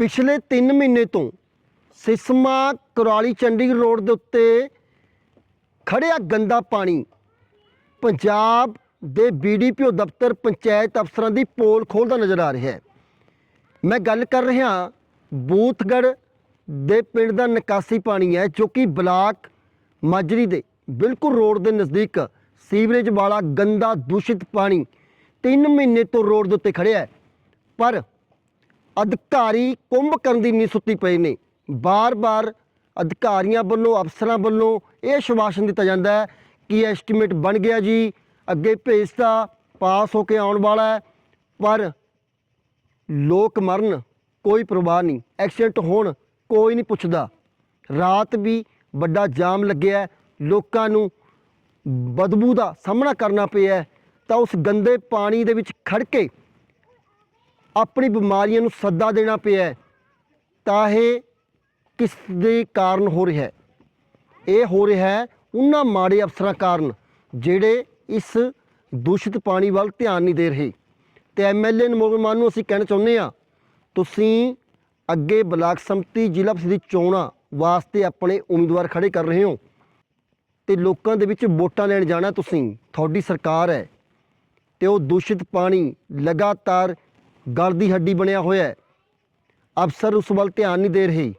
ਪਿਛਲੇ 3 ਮਹੀਨੇ ਤੋਂ ਸਿਸਮਾ ਕੁਰਾਲੀ ਚੰਡੀਗੜ੍ਹ ਰੋਡ ਦੇ ਉੱਤੇ ਖੜਿਆ ਗੰਦਾ ਪਾਣੀ। ਪੰਜਾਬ ਦੇ ਬੀਡੀਪੀਓ ਦਫ਼ਤਰ ਪੰਚਾਇਤ ਅਫਸਰਾਂ ਦੀ ਪੋਲ ਖੋਲਦਾ ਨਜ਼ਰ ਆ ਰਿਹਾ ਹੈ। ਮੈਂ ਗੱਲ ਕਰ ਰਿਹਾ ਬੂਥਗੜ ਦੇ ਪਿੰਡ ਦਾ ਨਿਕਾਸੀ ਪਾਣੀ ਹੈ, ਜੋ ਕਿ ਬਲਾਕ ਮਾਜਰੀ ਦੇ ਬਿਲਕੁਲ ਰੋਡ ਦੇ ਨਜ਼ਦੀਕ ਸੀਵਰੇਜ ਵਾਲਾ ਗੰਦਾ ਦੂਸ਼ਿਤ ਪਾਣੀ 3 ਮਹੀਨੇ ਤੋਂ ਰੋਡ ਦੇ ਉੱਤੇ ਖੜਿਆ ਹੈ। ਪਰ ਅਧਿਕਾਰੀ ਕੁੰਭ ਕਰਨ ਦੀ ਨੀ ਸੁੱਤੀ ਪਏ ਨੇ। ਬਾਰ-ਬਾਰ ਅਧਿਕਾਰੀਆਂ ਵੱਲੋਂ, ਅਫਸਰਾਂ ਵੱਲੋਂ ਇਹ ਆਸ਼ਵਾਸਨ ਦਿੱਤਾ ਜਾਂਦਾ ਹੈ ਕਿ ਐਸਟੀਮੇਟ ਬਣ ਗਿਆ ਜੀ। ਅੱਗੇ ਭੇਜਤਾ, ਪਾਸ ਹੋ ਕੇ ਆਉਣ ਵਾਲਾ ਹੈ, ਪਰ ਲੋਕ ਮਰਨ ਕੋਈ ਪ੍ਰਵਾਹ ਨਹੀਂ। ਐਕਸੀਡੈਂਟ ਹੋਣ ਕੋਈ ਨਹੀਂ ਪੁੱਛਦਾ। ਰਾਤ ਵੀ ਵੱਡਾ ਜਾਮ ਲੱਗਿਆ ਲੋਕਾਂ ਨੂੰ ਬਦਬੂ ਦਾ ਸਾਹਮਣਾ ਕਰਨਾ ਪਿਆ ਤਾਂ ਉਸ ਗੰਦੇ ਪਾਣੀ ਦੇ ਵਿੱਚ ਖੜ ਕੇ ਆਪਣੀ ਬਿਮਾਰੀਆਂ ਨੂੰ ਸੱਦਾ ਦੇਣਾ ਪਿਆ ਤਾਂ ਇਹ ਕਿਸ ਦੇ ਕਾਰਨ ਹੋ ਰਿਹਾ ਹੈ? ਇਹ ਹੋ ਰਿਹਾ ਹੈ ਉਹਨਾਂ ਮਾੜੇ ਅਫਸਰਾਂ ਕਾਰਨ, ਜਿਹੜੇ ਇਸ ਦੂਸ਼ਿਤ ਪਾਣੀ ਵੱਲ ਧਿਆਨ ਨਹੀਂ ਦੇ ਰਹੇ। ਤੇ ਐਮਐਲਏ ਨਮੋਗਮਾਨ ਨੂੰ ਅਸੀਂ ਕਹਿਣਾ ਚਾਹੁੰਦੇ ਆ ਤੁਸੀਂ ਅੱਗੇ ਬਲਾਕ ਸੰਮਤੀ ਜ਼ਿਲ੍ਹਾ ਪ੍ਰੀਸ਼ਦ ਦੀ ਚੋਣਾਂ ਵਾਸਤੇ ਆਪਣੇ ਉਮੀਦਵਾਰ ਖੜੇ ਕਰ ਰਹੇ ਹੋ ਤੇ ਲੋਕਾਂ ਦੇ ਵਿੱਚ ਵੋਟਾਂ ਲੈਣ ਜਾਣਾ ਤੁਸੀਂ, ਤੁਹਾਡੀ ਸਰਕਾਰ ਹੈ ਤੇ ਉਹ ਦੂਸ਼ਿਤ ਪਾਣੀ ਲਗਾਤਾਰ ਗਲ ਦੀ ਹੱਡੀ ਬਣਿਆ ਹੋਇਆ ਹੈ। ਅਫਸਰ ਉਸ ਵੱਲ ਧਿਆਨ ਨਹੀਂ ਦੇ ਰਹੇ।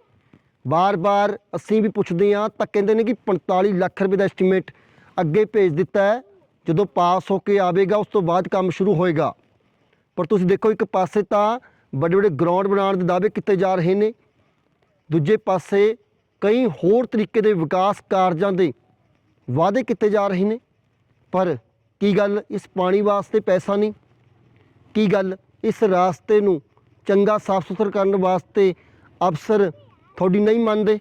ਬਾਰ-ਬਾਰ ਅਸੀਂ ਵੀ ਪੁੱਛਦੇ ਹਾਂ ਤਾਂ ਕਹਿੰਦੇ ਨੇ ਕਿ 45 ਲੱਖ ਰੁਪਏ ਦਾ ਐਸਟੀਮੇਟ ਅੱਗੇ ਭੇਜ ਦਿੱਤਾ ਹੈ। ਜਦੋਂ ਪਾਸ ਹੋ ਕੇ ਆਵੇਗਾ, ਉਸ ਤੋਂ ਬਾਅਦ ਕੰਮ ਸ਼ੁਰੂ ਹੋਏਗਾ। ਪਰ ਤੁਸੀਂ ਦੇਖੋ, ਇੱਕ ਪਾਸੇ ਤਾਂ ਵੱਡੇ ਵੱਡੇ ਗਰਾਊਂਡ ਬਣਾਉਣ ਦੇ ਦਾਅਵੇ ਕੀਤੇ ਜਾ ਰਹੇ ਨੇ। ਦੂਜੇ ਪਾਸੇ ਕਈ ਹੋਰ ਤਰੀਕੇ ਦੇ ਵਿਕਾਸ ਕਾਰਜਾਂ ਦੇ ਵਾਅਦੇ ਕੀਤੇ ਜਾ ਰਹੇ ਨੇ। ਪਰ ਕੀ ਗੱਲ ਇਸ ਪਾਣੀ ਵਾਸਤੇ ਪੈਸਾ ਨਹੀਂ? ਕੀ ਗੱਲ ਇਸ ਰਾਸਤੇ ਨੂੰ ਚੰਗਾ ਸਾਫ਼ ਸੁਥਰਾ ਕਰਨ ਵਾਸਤੇ ਅਫਸਰ ਤੁਹਾਡੀ ਨਹੀਂ ਮੰਨਦੇ?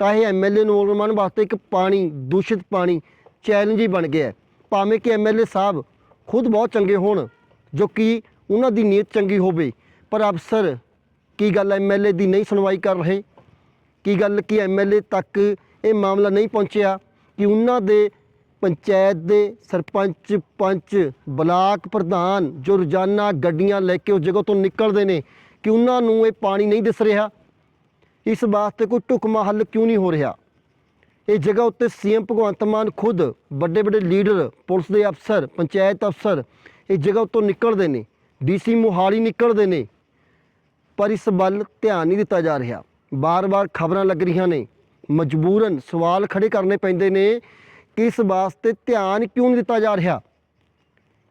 ਤਾਂ ਇਹ ਐਮਐਲਏ ਨੂੰ ਨਿਰਮਾਣ ਵਾਸਤੇ ਇੱਕ ਪਾਣੀ, ਦੂਸ਼ਿਤ ਪਾਣੀ ਚੈਲੰਜ ਹੀ ਬਣ ਗਿਆ ਭਾਵੇਂ ਕਿ ਐਮਐਲਏ ਸਾਹਿਬ ਖੁਦ ਬਹੁਤ ਚੰਗੇ ਹੋਣ, ਜੋ ਕਿ ਉਹਨਾਂ ਦੀ ਨੀਅਤ ਚੰਗੀ ਹੋਵੇ, ਪਰ ਅਫਸਰ ਕੀ ਗੱਲ ਐਮਐਲਏ ਦੀ ਨਹੀਂ ਸੁਣਵਾਈ ਕਰ ਰਹੇ? ਕੀ ਗੱਲ ਕਿ ਐਮਐਲਏ ਤੱਕ ਇਹ ਮਾਮਲਾ ਨਹੀਂ ਪਹੁੰਚਿਆ ਕਿ ਉਹਨਾਂ ਦੇ ਪੰਚਾਇਤ ਦੇ ਸਰਪੰਚ ਪੰਚ ਬਲਾਕ ਪ੍ਰਧਾਨ ਜੋ ਰੋਜ਼ਾਨਾ ਗੱਡੀਆਂ ਲੈ ਕੇ ਉਸ ਜਗ੍ਹਾ ਤੋਂ ਨਿਕਲਦੇ ਨੇ, ਕਿ ਉਹਨਾਂ ਨੂੰ ਇਹ ਪਾਣੀ ਨਹੀਂ ਦਿਸ ਰਿਹਾ? ਇਸ ਵਾਸਤੇ ਕੋਈ ਢੁਕਮਾ ਹੱਲ ਕਿਉਂ ਨਹੀਂ ਹੋ ਰਿਹਾ? ਇਹ ਜਗ੍ਹਾ ਉੱਤੇ ਸੀਐਮ ਭਗਵੰਤ ਮਾਨ ਖੁਦ ਵੱਡੇ ਵੱਡੇ ਲੀਡਰ, ਪੁਲਿਸ ਦੇ ਅਫਸਰ, ਪੰਚਾਇਤ ਅਫਸਰ ਇਸ ਜਗ੍ਹਾ ਉੱਤੋਂ ਨਿਕਲਦੇ ਨੇ, ਡੀਸੀ ਮੁਹਾਲੀ ਨਿਕਲਦੇ ਨੇ। ਪਰ ਇਸ ਵੱਲ ਧਿਆਨ ਨਹੀਂ ਦਿੱਤਾ ਜਾ ਰਿਹਾ। ਬਾਰ-ਬਾਰ ਖਬਰਾਂ ਲੱਗ ਰਹੀਆਂ ਨੇ। ਮਜਬੂਰਨ ਸਵਾਲ ਖੜੇ ਕਰਨੇ ਪੈਂਦੇ ਨੇ ਕਿ ਇਸ ਵਾਸਤੇ ਧਿਆਨ ਕਿਉਂ ਨਹੀਂ ਦਿੱਤਾ ਜਾ ਰਿਹਾ?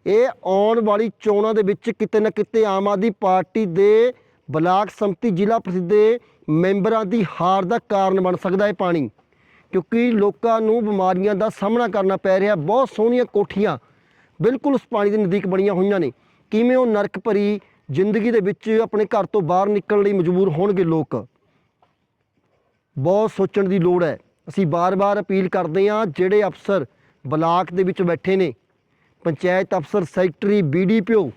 ਇਹ ਆਉਣ ਵਾਲੀ ਚੋਣਾਂ ਦੇ ਵਿੱਚ ਕਿਤੇ ਨਾ ਕਿਤੇ ਆਮ ਆਦਮੀ ਪਾਰਟੀ ਦੇ ਬਲਾਕ ਸੰਮਤੀ ਜ਼ਿਲ੍ਹਾ ਪ੍ਰੀਸ਼ਦ ਦੇ ਮੈਂਬਰਾਂ ਦੀ ਹਾਰ ਦਾ ਕਾਰਨ ਬਣ ਸਕਦਾ ਹੈ ਪਾਣੀ। ਕਿਉਂਕਿ ਲੋਕਾਂ ਨੂੰ ਬਿਮਾਰੀਆਂ ਦਾ ਸਾਹਮਣਾ ਕਰਨਾ ਪੈ ਰਿਹਾ, ਬਹੁਤ ਸੋਹਣੀਆਂ ਕੋਠੀਆਂ ਬਿਲਕੁਲ ਉਸ ਪਾਣੀ ਦੇ ਨਜ਼ਦੀਕ ਬਣੀਆਂ ਹੋਈਆਂ ਨੇ। ਕਿਵੇਂ ਉਹ ਨਰਕ ਭਰੀ ਜ਼ਿੰਦਗੀ ਦੇ ਵਿੱਚ ਆਪਣੇ ਘਰ ਤੋਂ ਬਾਹਰ ਨਿਕਲਣ ਲਈ ਮਜਬੂਰ ਹੋਣਗੇ ਲੋਕ? ਬਹੁਤ ਸੋਚਣ ਦੀ ਲੋੜ ਹੈ। ਅਸੀਂ ਬਾਰ-ਬਾਰ ਅਪੀਲ ਕਰਦੇ ਹਾਂ, ਜਿਹੜੇ ਅਫਸਰ ਬਲਾਕ ਦੇ ਵਿੱਚ ਬੈਠੇ ਨੇ, ਪੰਚਾਇਤ ਅਫਸਰ, ਸੈਕਟਰੀ ਬੀਡੀਪੀਓ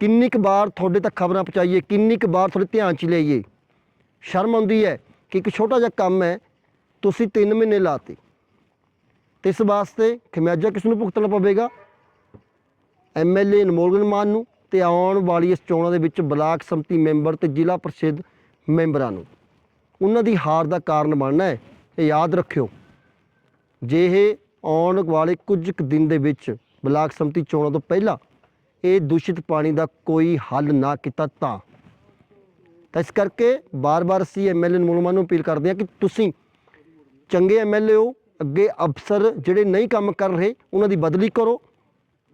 ਕਿੰਨੀ ਕੁ ਵਾਰ ਤੁਹਾਡੇ ਤੱਕ ਖਬਰਾਂ ਪਹੁੰਚਾਈਏ, ਕਿੰਨੀ ਕੁ ਵਾਰ ਤੁਹਾਡੇ ਧਿਆਨ 'ਚ ਲਈਏ? ਸ਼ਰਮ ਆਉਂਦੀ ਹੈ ਕਿ ਇੱਕ ਛੋਟਾ ਜਿਹਾ ਕੰਮ ਹੈ, ਤੁਸੀਂ 3 ਮਹੀਨੇ ਲਾਤੇ ਤੇ। ਇਸ ਵਾਸਤੇ ਖਮਿਆਜਾ ਕਿਸ ਨੂੰ ਭੁਗਤਣਾ ਪਵੇਗਾ? ਐਮਐਲਏ ਅਨਮੋਲਗਨ ਮਾਨ ਨੂੰ ਤੇ ਆਉਣ ਵਾਲੀ ਇਸ ਚੋਣਾਂ ਦੇ ਵਿੱਚ ਬਲਾਕ ਸੰਮਤੀ ਮੈਂਬਰ ਤੇ ਜ਼ਿਲ੍ਹਾ ਪ੍ਰੀਸ਼ਦ ਮੈਂਬਰਾਂ ਨੂੰ। ਉਹਨਾਂ ਦੀ ਹਾਰ ਦਾ ਕਾਰਨ ਬਣਨਾ ਹੈ, ਇਹ ਯਾਦ ਰੱਖਿਓ। ਜੇ ਇਹ ਆਉਣ ਵਾਲੇ ਕੁਝ ਕੁ ਦਿਨ ਦੇ ਵਿੱਚ ਬਲਾਕ ਸੰਮਤੀ ਚੋਣਾਂ ਤੋਂ ਪਹਿਲਾਂ ਇਹ ਦੂਸ਼ਿਤ ਪਾਣੀ ਦਾ ਕੋਈ ਹੱਲ ਨਾ ਕੀਤਾ ਤਾਂ। ਤਾਂ ਇਸ ਕਰਕੇ ਬਾਰ-ਬਾਰ ਅਸੀਂ ਐਮਐਲਏ ਮੁਲਮਾਨ ਨੂੰ ਅਪੀਲ ਕਰਦੇ ਹਾਂ ਕਿ ਤੁਸੀਂ ਚੰਗੇ ਐਮਐਲਏ ਹੋ, ਅੱਗੇ ਅਫਸਰ ਜਿਹੜੇ ਨਹੀਂ ਕੰਮ ਕਰ ਰਹੇ, ਉਹਨਾਂ ਦੀ ਬਦਲੀ ਕਰੋ।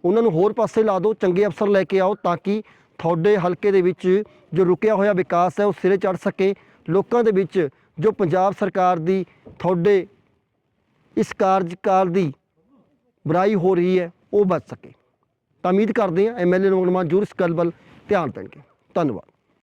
ਉਹਨਾਂ ਨੂੰ ਹੋਰ ਪਾਸੇ ਲਾ ਦਿਓ, ਚੰਗੇ ਅਫਸਰ ਲੈ ਕੇ ਆਓ ਤਾਂ ਕਿ ਤੁਹਾਡੇ ਹਲਕੇ ਦੇ ਵਿੱਚ ਜੋ ਰੁਕਿਆ ਹੋਇਆ ਵਿਕਾਸ ਹੈ, ਉਹ ਸਿਰੇ ਚੜ ਸਕੇ। ਲੋਕਾਂ ਦੇ ਵਿੱਚ ਜੋ ਪੰਜਾਬ ਸਰਕਾਰ ਦੀ, ਤੁਹਾਡੇ ਇਸ ਕਾਰਜਕਾਲ ਦੀ ਬੁਰਾਈ ਹੋ ਰਹੀ ਹੈ, ਉਹ ਬਚ ਸਕੇ। ਤਾਂ ਉਮੀਦ ਕਰਦੇ ਹਾਂ ਐਮਐਲਏ ਨੂੰ ਜ਼ਰੂਰ ਇਸ ਗੱਲ ਵੱਲ ਧਿਆਨ ਦੇਣਗੇ। ਧੰਨਵਾਦ।